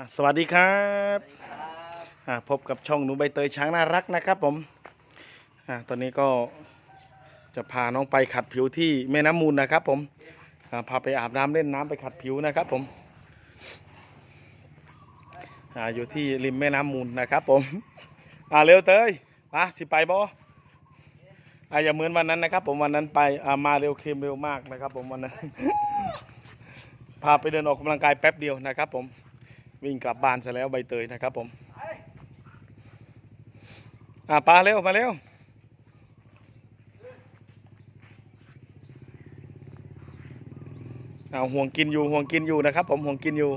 อะสวัสดีครับรบอะพบกับช่องหนูใบเตยช้างน่ารักนะครับผมอะตอนนี้ก็จะพาน้องไปขัดผิวที่แม่น้ำมูลนะครับผมอะพาไปอาบน้ำเล่นน้ำไปขัดผิวนะครับผมอะอยู่ที่ริมแม่น้ำมูลนะครับผมอะเร็วเตยมาสิไปบอะอย่าเหมือนวันนั้นนะครับ ผมวันนั้นไปอะมาเร็วเคลมเร็วมากนะครับ ผมวันนั้น พาไปเดินออกกำลังกายแป๊บเดียวนะครับผม วิ่งกลับบ้านซะแล้วใบเตยนะครับผมอะปลาเร็วมาเร็วเอาห่วงกินอยู่ห่วงกินอยู่นะครับ ผมห่วงกินอยู่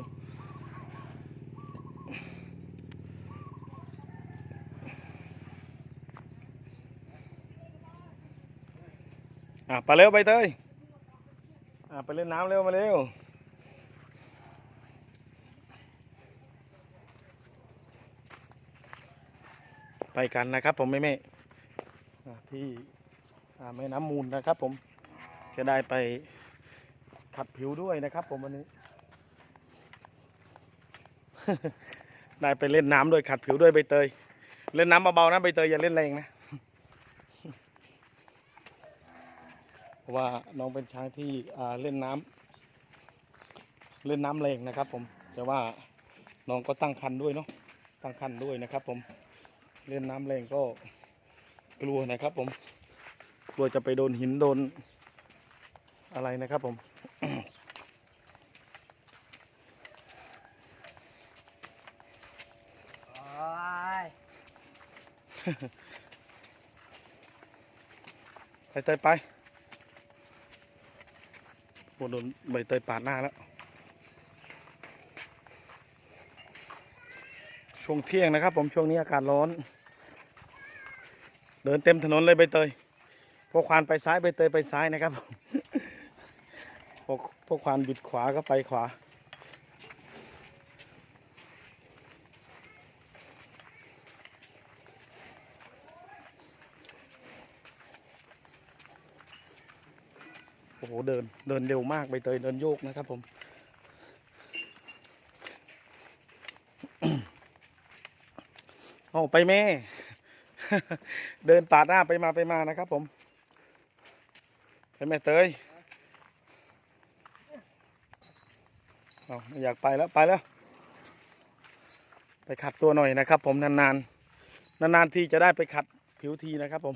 อะปลาเร็วใบเตยอะไปเล่นน้ำเร็วมาเร็ว ไปกันนะครับ ผมแม่แม่ที่แม่น้ำมูลนะครับ ผมจะได้ไปขัดผิวด้วยนะครับ ผมวันนี้ ได้ไปเล่นน้ำด้วยขัดผิวด้วยใบเตย เล่นน้ำเบาๆนะใบเตยอย่าเล่นแรงนะเพราะว่าน้องเป็นช้างที่เล่นน้ำเล่นน้ำแรงนะครับ ผมแต่ว่าน้องก็ตั้งคันด้วยเนาะตั้งคันด้วยนะครับ ผม เล่นน้ำแรงก็กลัวนะครับผม กลัวจะไปโดนหินโดนอะไรนะครับผมโอ้ยไปเตยไปโอ้โดนใบเตยปาดหน้าแล้ว ช่วงเที่ยงนะครับ ผมช่วงนี้อากาศร้อน เดินเต็มถนนเลยใบเตยพวกควานไปซ้ายใบเตยไปซ้ายนะครับพวกพวกควานบิดขวาก็ไปขวา โอ้โหเดินเดินเร็วมากใบเตยเดินโยกนะครับผม เอาไปแม่ เดินปาดหน้าไปมาไปมานะครับผมไปแม่เตยเอาอยากไปแล้วไปแล้ว ไปขัดตัวหน่อยนะครับ ผมนานๆนานๆทีจะได้ไปขัดผิวทีนะครับ ผม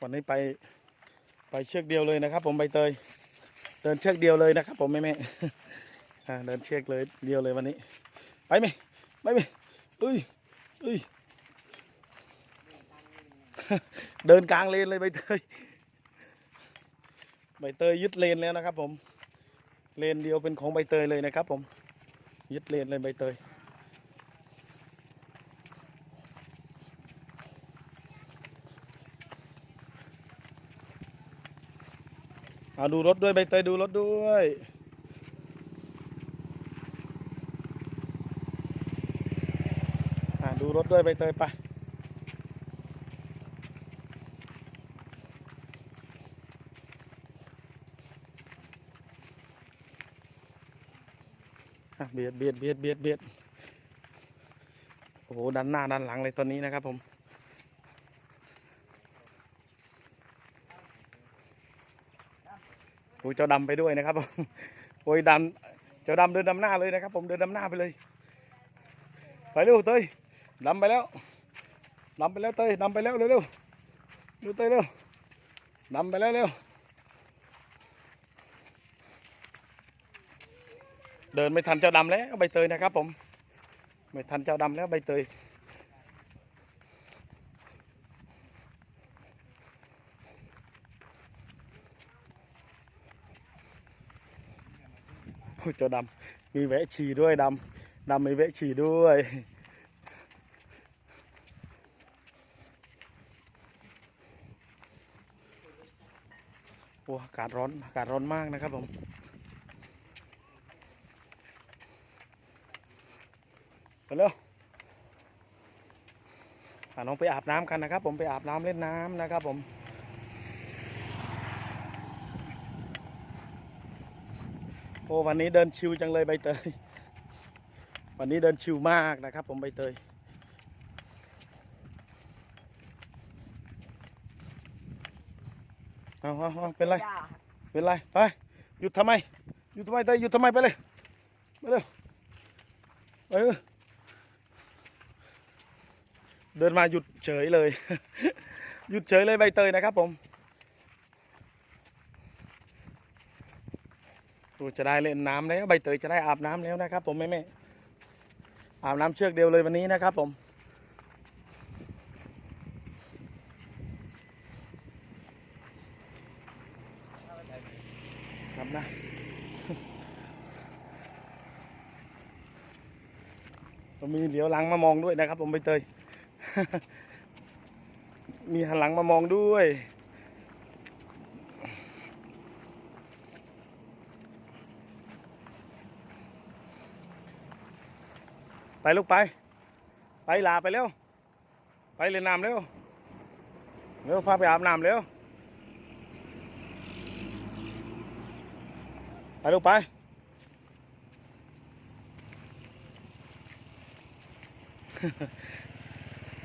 วันนี้ไป ไปเชือกเดียวเลยนะครับ ผมใบเตย เดินเชือกเดียวเลยนะครับ ผมแม่แม่เดินเชือกเลยเดียวเลยวันนี้ ไปไหมไปไหมเอ้ยเอ้ยเดินกลางเลนเลยใบเตยใบเตยยึดเลนแล้วนะครับ ผม เลนเดียวเป็นของใบเตยเลยนะครับ ผม ยึดเลนเลยใบเตย เอาดูรถด้วยใบเตยดูรถด้วย อ่าดูรถด้วยใบเตยไปเบียดเบียดเบียดเบียดเบียดโอ้โหดันหน้าดันหลังเลยตอนนี้นะครับผม โอ้ยเจ้าดำไปด้วยนะครับผมโอ้ยดำเจ้าดำเดินดำหน้าเลยนะครับ ผมเดินดำหน้าไปเลย ไปเร็วเตยดำไปแล้วดำไปแล้วเตยดำไปแล้วเร็วเร็วเร็วเตยเร็วดำไปแล้วเร็วเดินไม่ทันเจ้าดำแล้วใบเตยนะครับ ผม ไม่ทันเจ้าดำแล้วใบเตย จ้าดำมีแวะฉี่ด้วยดำดำมีแวะฉี่ด้วยโอ้อากาศร้อนอากาศร้อนมากนะครับผมไปเร็วน้องไปอาบน้ำกันนะครับ ผมไปอาบน้ำเล่นน้ำนะครับผม โอ้วันนี้เดินชิวจังเลยใบเตย วันนี้เดินชิวมากนะครับ ผมใบเตย เอาเอาเอาเป็นไรย่าเป็นไร ไป หยุดทำไม หยุดทำไมเตยหยุดทำไมไปเลย ไปเร็วไปเออเดินมาหยุดเฉยเลย หยุดเฉยเลยใบเตยนะครับผม โอ้จะได้เล่นน้ำแล้วใบเตยจะได้อาบน้ำแล้วนะครับ ผมแม่แม่อาบน้ำเชือกเดียวเลยวันนี้นะครับ ผม ครับนะผมมีเหลียวหลังมามองด้วยนะครับ ผมใบเตย มีหันหลังมามองด้วย ไปลูกไป ไปลาไปเร็ว ไปเล่นน้ำเร็ว เร็วพาไปอาบน้ำเร็ว ไปลูกไป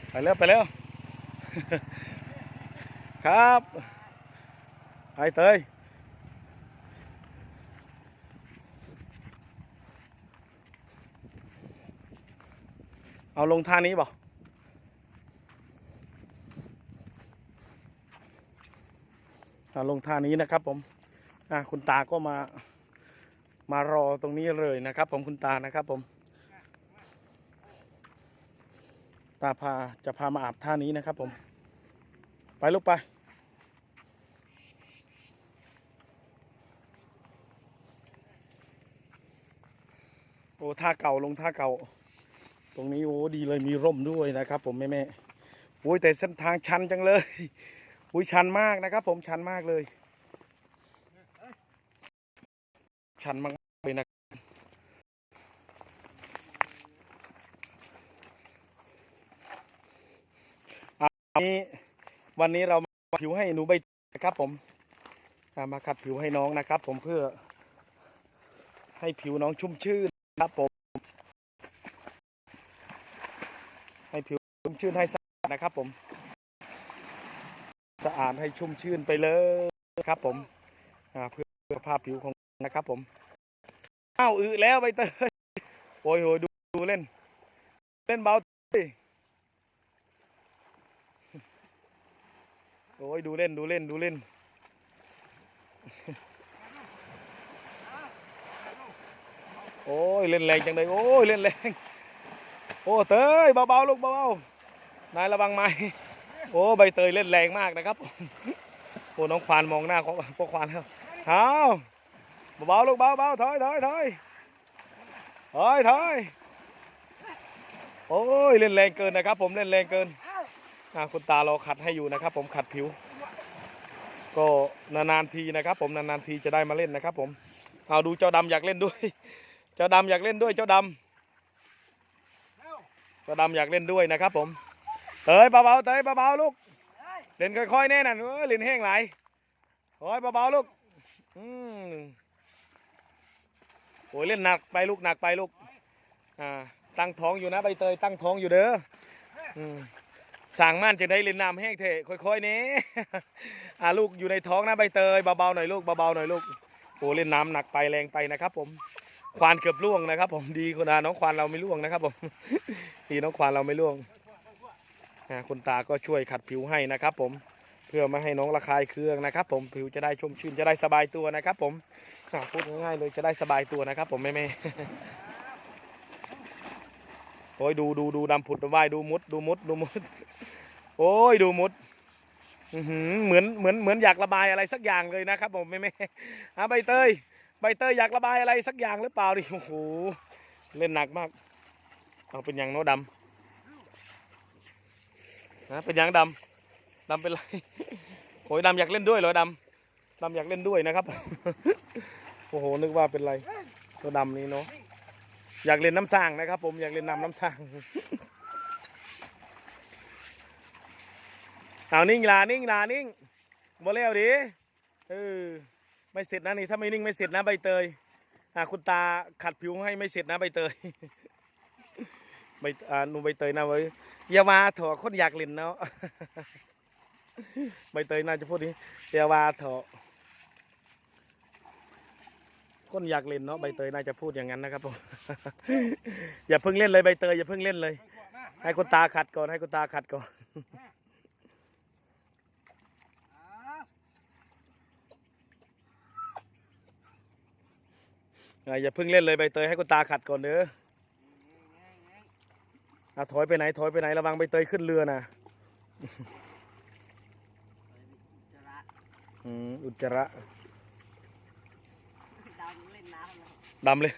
ไปเร็วไปเร็ว ครับ ไปเตย เอาลงท่านี้บ่เอาลงท่านี้นะครับ ผมอะคุณตาก็มามารอตรงนี้เลยนะครับ ผมคุณตานะครับ ผม ตาพาจะพามาอาบท่านี้นะครับ ผม ไปลูกไปโอ้ท่าเก่าลงท่าเก่า ตรงนี้โอ้ดีเลยมีร่มด้วยนะครับ ผมแม่แม่โอ้ยแต่เส้นทางชันจังเลยโอ้ยชันมากนะครับ ผมชันมากเลย ชันมากเลยนะวันนี้วันนี้เรามาผิวให้หนูใบนะครับ ผมมาขัดผิวให้น้องนะครับ ผมเพื่อให้ผิวน้องชุ่มชื่นครับผม ให้ผิว ชุ่มชื่นให้สะอาดนะครับผมสะอาดให้ชุ่มชื่นไปเลยครับผมเพื่อสภาพผิวของนะครับผมอ้าวอึแล้วใบเตยโอ้ยโอ้ยดูดูเล่น เล่นเบาโอ้ยดูเล่นดูเล่นดูเล่น โอ้ยเล่นแรงจังเลยโอ้ยเล่นแรง โอ้เตยเบาๆลูกเบาๆ นายระวังไม้โอ้ใบเตยเล่นแรงมากนะครับโอ้น้องควานมองหน้าของพ่อควานแล้วเอาเบาๆลูกเบาๆถอยถอยถอยถอยถอยโอ้ยเล่นแรงเกินนะครับ ผมเล่นแรงเกินคุณตาเราขัดให้อยู่นะครับ ผมขัดผิว ก็นานๆทีนะครับ ผมนานๆทีจะได้มาเล่นนะครับ ผมเอาดูเจ้าดำอยากเล่นด้วย เจ้าดำอยากเล่นด้วยเจ้าดำเจ้าดำอยากเล่นด้วยนะครับ ผม เตยเบาๆเตยเบาๆลูกเล่นค่อยๆแน่น่ะเอ้ยเล่นแห้งไหลายโอ้ยเบาๆลูกอืมโอ้ยเล่นหนักไปลูกหนักไปลูกอ่าตั้งท้องอยู่นะใบเตยตั้งท้องอยู่เด้ออืมสั่งม่านจะได้เล่นน้ำแห้งเถอะค่อยๆเนี้อ่าลูกอยู่ในท้องนะใบเตยเบาๆหน่อยลูกเบาๆหน่อยลูกโอ้เล่นน้ำหนักไปแรงไปนะครับผมควานเกือบล่วงนะครับ ผมดีคุณอาน้องควานเราไม่ล่วงนะครับผมดีน้องควานเราไม่ล่วง คุณตาก็ช่วยขัดผิวให้นะครับผมเพื่อไม่ให้น้องระคายเคืองนะครับ ผมผิวจะได้ชุ่มชื่นจะได้สบายตัวนะครับ ผมพูดง่ายๆเลยจะได้สบายตัวนะครับ ผมแม่แม่โอ้ยดูดูดูดำผุดดำว่ายดูมุดดูมุดดูมุด โอ้ยดูมุดเหมือนเหมือนเหมือนอยากระบายอะไรสักอย่างเลยนะครับ ผมแม่แม่อะใบเตยใบเตยอยากระบายอะไรสักอย่างหรือเปล่าดิโอ้โหเล่นหนักมาก เอาเป็นอย่างโน้ดำ นะเป็นยางดำดำเป็นไรโอ้ยดำอยากเล่นด้วยเหรอดำดำอยากเล่นด้วยนะครับ โอ้โหนึกว่าเป็นไรตัวดำนี้เนาะอยากเล่นน้ำสร้างนะครับ ผมอยากเล่นน้ำน้ำสร้างเอานิ่งลานิ่งลานิ่งบ่แล้วดิเออไม่เสร็จนะนี่ถ้าไม่นิ่งไม่เสร็จนะใบเตยอ่าคุณตาขัดผิวให้ไม่เสร็จนะใบเตย ใบอ่าหนูใบเตยนะเว้ยอย่ามาเถอะคนอยากเล่นเนาะใบเตยน่าจะพูดนี้อย่ามาเถอะคนอยากเล่นเนาะใบเตยน่าจะพูดอย่างนั้นนะครับผมอย่าเพิ่งเล่นเลยใบเตยอย่าเพิ่งเล่นเลย ให้คุณตาขัดก่อนให้คุณตาขัดก่อนอ่าอย่าเพิ่งเล่นเลยใบเตยให้คุณตาขัดก่อนเด้อ อะถอยไปไหนถอยไปไหนระวังใบเตยขึ้นเรือนะจะระอืมอุจจาระดำเล่นน้ำนะดำเลย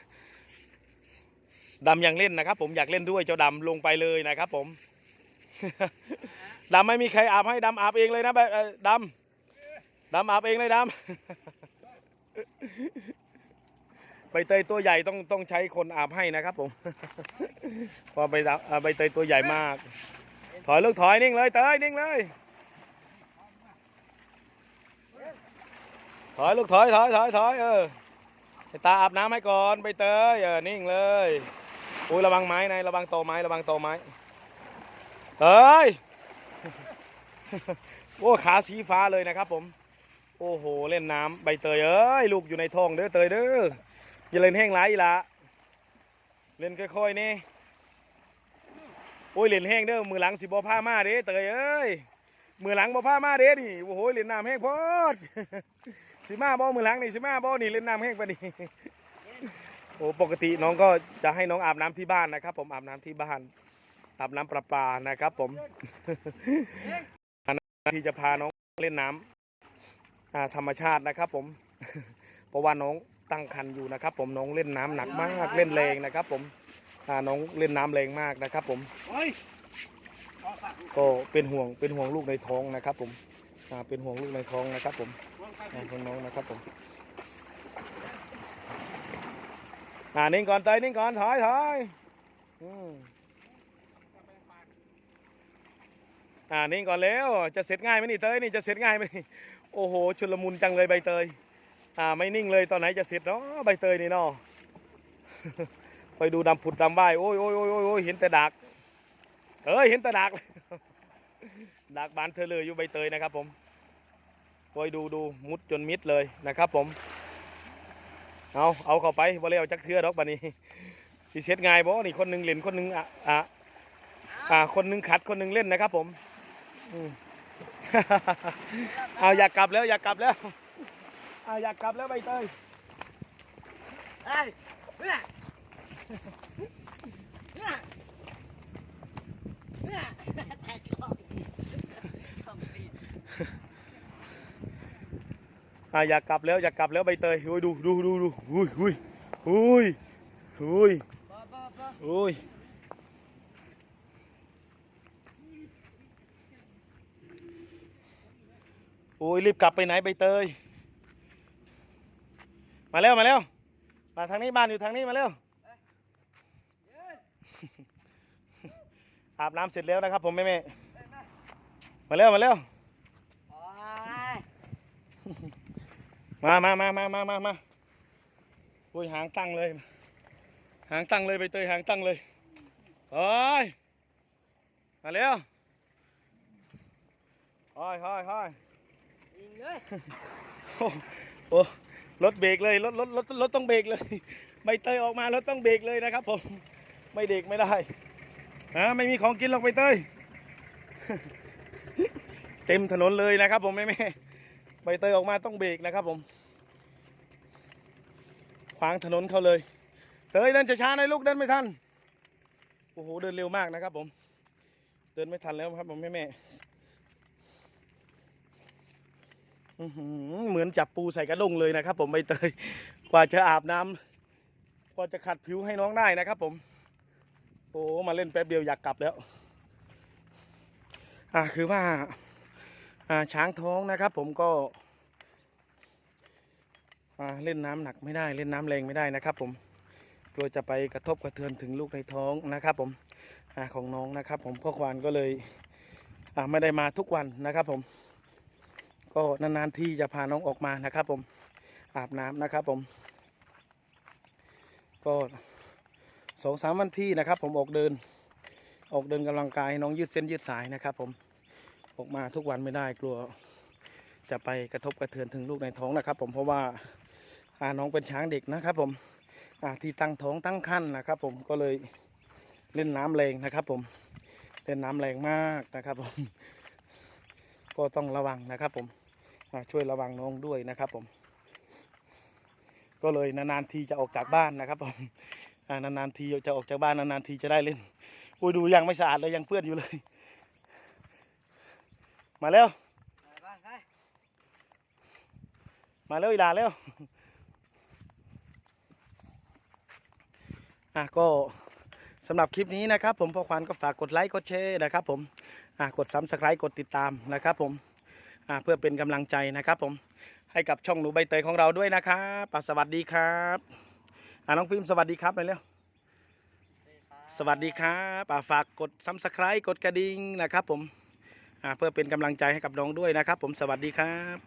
ดำยังเล่นนะครับ ผมอยากเล่นด้วยเจ้าดำลงไปเลยนะครับ ผมดำไม่มีใครอาบให้ดำอาบเองเลยนะใบเอ่อดำดำอาบเองเลยดำ ใบเตยตัวใหญ่ต้องต้องใช้คนอาบให้นะครับผมเพอใบดำอ่าใบเตยตัวใหญ่มาก ถอยลูกถอยนิ่งเลยเตยนิ่งเลย ถอยลูกถอยถอยถอยถอยเออตาอาบน้ำให้ก่อนใบเตยเออนิ่งเลยอุ้ยระวังไม้นายระวังโตไม้ระวังโตไม้เอ้ยโอ้ขาสีฟ้าเลยนะครับผม โอ้โห เล่นน้ำใบเตยเอ้ย ลูกอยู่ในท้องเด้อเตยเด้อ อย่าเล่นแห้งไรอีละเล่นค่อยๆนี่โอ้ยเล่นแห้งเด้อมือหลังสิบ่ผ้ามาเด้เตยเอ้ยมือหลังบ่ผ้ามาเด้นี่โอ้โหเล่นน้ำแห้งพอดสิมาบ่มือหลังนี่สิมาบ่นี่เล่นน้ำแห้งปะนี่โอ้ปกติน้องก็จะให้น้องอาบน้ำที่บ้านนะครับ ผมอาบน้ำที่บ้านอาบน้ำประปานะครับ ผมที่จะพาน้องเล่นน้ำอ่าธรรมชาตินะครับ ผมเพราะว่าน้อง ตั้งครรภ์อยู่นะครับ ผมน้องเล่นน้ำหนักมากเล่นแรงนะครับ ผมน้องเล่นน้ำแรงมากนะครับ ผมก็เป็นห่วงเป็นห่วงลูกในท้องนะครับ ผมเป็นห่วงลูกในท้องนะครับ ผมของน้องนะครับผมอ่านิ่งก่อนเตยนิ่งก่อนถอยถอยอ่านิ่งก่อนเร็วจะเสร็จง่ายไหมนี่เตยนี่จะเสร็จง่ายไหมโอ้โหชุลมุนจังเลยใบเตย อ่าไม่นิ่งเลยตอนไหนจะเสร็จเนาะใบเตยนี่เนาะไปดูดำผุดดำว่ายโอ้ยโอ้ยโอ้ยโอ้ยโอ้ยเห็นแต่ดักเอ้ยเห็นแตะดักดักบานเธอเลยอยู่ใบเตยนะครับผมโอ้ยดูดูมุดจนมิดเลยนะครับผม เอาเอาเข้าไปบ่เลี้ยวจักเทือดอกบัดนี้สิเซ็ตง่ายบ่นี่คนหนึงเล่นคนหนึงอะอะอ่าคนหนึงขัดคนหนึงเล่นนะครับผมอืมเอาอยากกลับแล้วอยากกลับแล้ว อาอยากกลับแล้วใบเตยเฮ้ยเฮ้ยเฮ้ยเฮ้ยแตกกล้องทำผิดอ่าอยากกลับแล้วอยากกลับแล้วใบเตยโอ้ยดูดูดูดูอุ้ยอุ้ยอุ้ยอุ้ยบ้าบ้าบ้าโอ้ยโอ้ยรีบกลับไปไหนใบเตย มาเร็วมาเร็วมาทางนี้บ้านอยู่ทางนี้มาเร็วอาบน้ำเสร็จแล้วนะครับ ผมแม่แม่มาเร็วมาเร็วโอ้ยมามามามามามามาโอ้ยหางตั้งเลย หางตั้งเลยใบเตยหางตั้งเลยโอ้ยมาเร็วโอ้ยโอ้ยโอ้ยยิงเลยโอ้โอ้ รถเบรกเลยรถรถรถรถต้องเบรกเลยใบเตยออกมารถต้องเบรกเลยนะครับผมไม่เบรกไม่ได้ฮะไม่มีของกินหรอกใบเตยเต็มถนนเลยนะครับ ผมแม่แม่ใบเตยออกมาต้องเบรกนะครับ ผม ขวางถนนเขาเลยเตยเดินช้าๆหน่อยลูกเดินไม่ทันโอ้โหเดินเร็วมากนะครับ ผม เดินไม่ทันแล้วครับ ผมแม่แม่อื้อหือ เหมือนจับปูใส่กระด้งเลยนะครับ ผมใบเตยกว่าจะอาบน้ำกว่าจะขัดผิวให้น้องได้นะครับ ผมโอ้มาเล่นแป๊บเดียวอยากกลับแล้ว อ่าคือว่า อ่าช้างท้องนะครับ ผมก็ อ่าเล่นน้ำหนักไม่ได้เล่นน้ำแรงไม่ได้นะครับ ผมกลัวจะไปกระทบกระเทือนถึงลูกในท้องนะครับ ผมอ่าของน้องนะครับ ผมพ่อควานก็เลยอ่าไม่ได้มาทุกวันนะครับ ผม ก็นานๆที่จะพาน้องออกมานะครับ ผมอาบน้ำนะครับ ผม ก็สองสามวันที่นะครับ ผมออกเดิน ออกเดินกำลังกายน้องยืดเส้นยืดสายนะครับ ผมออกมาทุกวันไม่ได้กลัว จะไปกระทบกระเทือนถึงลูกในท้องนะครับ ผมเพราะว่าอาน้องเป็นช้างเด็กนะครับ ผมอาที่ตั้งท้องตั้งครรภ์นะครับ ผมก็เลยเล่นน้ำแรงนะครับ ผมเล่นน้ำแรงมากนะครับ ผมก็ต้องระวังนะครับผม ช่วยระวังน้องด้วยนะครับผม ก็เลยนานๆทีจะออกจากบ้านนะครับผมนานๆทีจะออกจากบ้านนานๆทีจะได้เล่นอุ้ยดูยังไม่สะอาดเลยยังเปื้อนอยู่เลย มาแล้วมาเร็วอีลาเร็วอะก็สำหรับคลิปนี้นะครับผมพ่อควานก็ฝากกดไลค์กดแชร์นะครับผมอะกดซับสไครต์กดติดตามนะครับผม เพื่อเป็นกำลังใจนะครับผมให้กับช่องหนูใบเตยของเราด้วยนะครับสวัสดีครับน้องฟิล์มสวัสดีครับไปเร็วสวัสดีครับฝากกดซับสไครต์กดกระดิ่งนะครับผมเพื่อเป็นกำลังใจให้กับน้องด้วยนะครับ ผมสวัสดีครับ